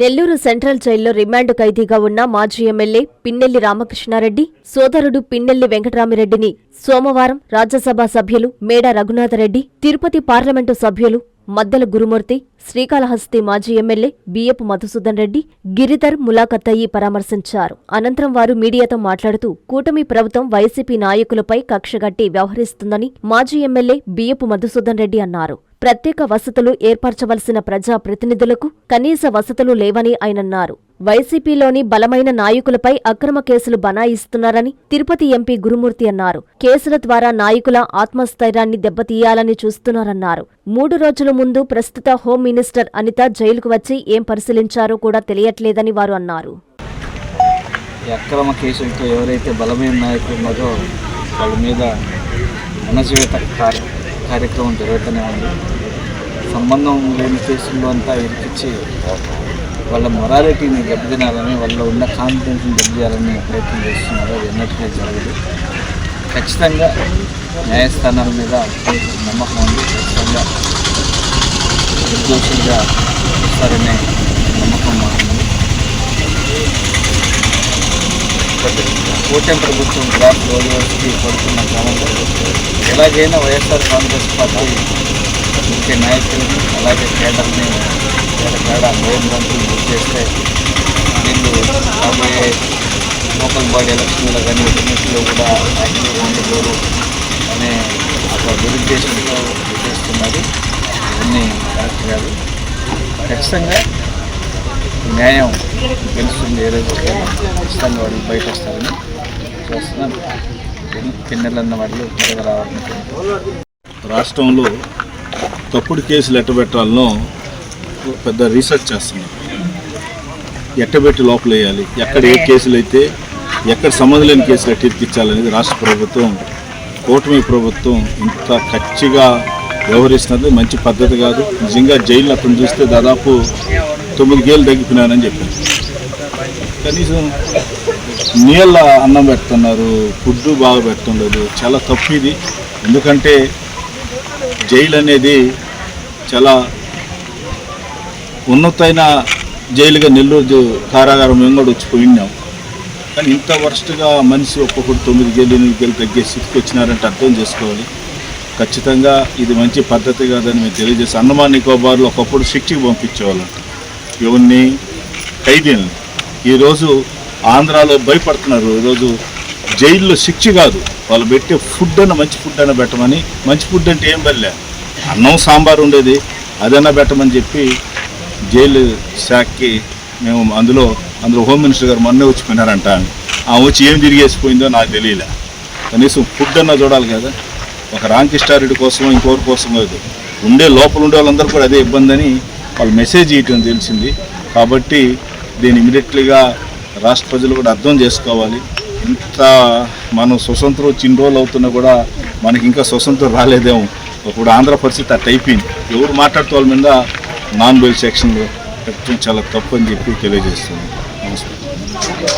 Nellore central జైల్లో remand ఖైదీగా ఉన్న మాజీ ఎమ్మెల్యే పిన్నెల్లి రామకృష్ణారెడ్డి సోదరుడు పిన్నెల్లి వెంకటరామిరెడ్డిని సోమవారం రాజ్యసభ సభ్యులు మేడ రఘునాథరెడ్డి తిరుపతి పార్లమెంటు సభ్యులు మద్దెల గురుమూర్తి శ్రీకాళహస్తి మాజీ ఎమ్మెల్యే బియ్యపు మధుసూదన్ రెడ్డి గిరిధర్ ములాఖత్తయి పరామర్శించారు. అనంతరం వారు మీడియాతో మాట్లాడుతూ కూటమి ప్రభుత్వం వైసీపీ నాయకులపై కక్షగట్టి వ్యవహరిస్తుందని మాజీ ఎమ్మెల్యే బియ్యపు మధుసూదన్ రెడ్డి అన్నారు. ప్రత్యేక వసతులు ఏర్పరచవలసిన ప్రజా ప్రతినిధులకు కనీస వసతులు లేవని ఆయనన్నారు. వైసీపీలోని బలమైన నాయకులపై అక్రమ కేసులు బనాయిస్తున్నారని తిరుపతి ఎంపీ గురుమూర్తి అన్నారు. కేసుల ద్వారా నాయకుల ఆత్మస్థైర్యాన్ని దెబ్బతీయాలని చూస్తున్నారన్నారు. మూడు రోజుల ముందు ప్రస్తుత హోం మినిస్టర్ అనిత జైలుకు వచ్చి ఏం పరిశీలించారో కూడా తెలియట్లేదని వారు అన్నారు. అక్రమ కేసులతో ఎవరైతే బలమైన నాయకులు ఉన్నారో వాళ్ళ మీద అణచివేత కార్యక్రమం జరుగుతూనే ఉంది. సంబంధం లేని కేసుల్లో అంతా ఇరికిచ్చి వాళ్ళ మొరాలిటీని దెబ్బతినాలని వాళ్ళ ఉన్న కాన్ఫిడెన్స్ని దెబ్బతీయాలని ప్రయత్నం చేస్తున్నారు. అది ఎన్నటికీ జరగదు. ఖచ్చితంగా న్యాయస్థానాల మీద నమ్మకం ఉంది ఖచ్చితంగా నిర్దోషులుగా సరైన నమ్మకం మాకు కూటమి ప్రభుత్వం గ్రాఫ్ రోజు రోజుకి పడుతున్న క్రమంలో ఎలాగైనా వైఎస్ఆర్ కాంగ్రెస్ పార్టీ ముఖ్య నాయకులని అలాగే కేడర్ని కేడ హోం మంత్రులు బుక్ చేస్తే వీళ్ళు రాబోయే లోకల్ బాడీ ఎలక్షన్లో కానీ ఎన్నికల్లో కూడా యాక్టివ్గా ఉండకూడదు అనే ఒక దురుద్దేశంతో చేస్తున్నారు. ఇవన్నీ కరెక్ట్ కాదు. ఖచ్చితంగా న్యాయం గెలుస్తుంది ఏదైతే ఖచ్చితంగా వాళ్ళు బయట వస్తారని చూస్తున్నాను పిన్నెలన్న వాళ్ళు త్వరగా రావాలని రాష్ట్రంలో తప్పుడు కేసులు ఎట్టబెట్టాలనో పెద్ద రీసెర్చ్ చేస్తున్నాం. ఎట్టబెట్టి లోపలేయాలి? ఎక్కడ ఏ కేసులు అయితే ఎక్కడ సంబంధం లేని కేసులు ఎట్టి రాష్ట్ర ప్రభుత్వం కూటమి ప్రభుత్వం ఇంత ఖచ్చిగా వ్యవహరిస్తున్నది. మంచి పద్ధతి కాదు. నిజంగా జైలు అతను చూస్తే దాదాపు తొమ్మిది కేలు తగ్గిపోయినానని చెప్పారు. కనీసం నీళ్ళ అన్నం పెడుతున్నారు ఫుడ్ బాగా పెడుతుండదు చాలా తప్పు ఇది. ఎందుకంటే జైలు అనేది చాలా ఉన్నతైన జైలుగా నెల్లూరు కారాగారం మేము కూడా వచ్చిపోయినాం కానీ ఇంత వరస్ట్గా మనిషి ఒక్కొక్కటి తొమ్మిది గేలు ఎనిమిది గేలు తగ్గే స్థితికి వచ్చినారంటే అర్థం చేసుకోవాలి. ఖచ్చితంగా ఇది మంచి పద్ధతి కాదని మేము తెలియజేసి అండమాన్ నికోబార్లో ఒకప్పుడు శిక్షకి పంపించేవాళ్ళం ఎవరిని ఖైదీలను ఈరోజు ఆంధ్రాలో భయపడుతున్నారు. ఈరోజు జైల్లో శిక్ష కాదు. వాళ్ళు పెట్టే ఫుడ్ అన్న మంచి ఫుడ్ అన్న పెట్టమని. మంచి ఫుడ్ అంటే ఏం పర్లే. అన్నం సాంబార్ ఉండేది. అదన్నా పెట్టమని చెప్పి జైలు శాఖకి మేము అందులో అందులో హోమ్ మినిస్టర్ గారు మొన్నే వచ్చిపోయినారంట. ఆ వచ్చి ఏం తిరిగేసిపోయిందో నాకు తెలియలే. కనీసం ఫుడ్ అన్నా చూడాలి కదా. ఒక రామకృష్ణారెడ్డి కోసం ఇంకోరి కోసం కాదు ఉండే లోపల ఉండే వాళ్ళందరూ కూడా అదే ఇబ్బంది అని వాళ్ళు మెసేజ్ ఇవ్వటం తెలిసింది. కాబట్టి దీన్ని ఇమీడియట్లీగా రాష్ట్ర ప్రజలు కూడా అర్థం చేసుకోవాలి. ఇంత మనం స్వతంత్రం చిన్న రోజులు అవుతున్నా కూడా మనకి ఇంకా స్వతంత్రం రాలేదేమో. ఇప్పుడు ఆంధ్ర పరిస్థితి అట్ అయిపోయింది. ఎవరు మాట్లాడుతూ వాళ్ళ మీద నాన్ బెల్ సెక్షన్లో పెట్టడం చాలా తప్పు అని చెప్పి తెలియజేస్తుంది నమస్కారం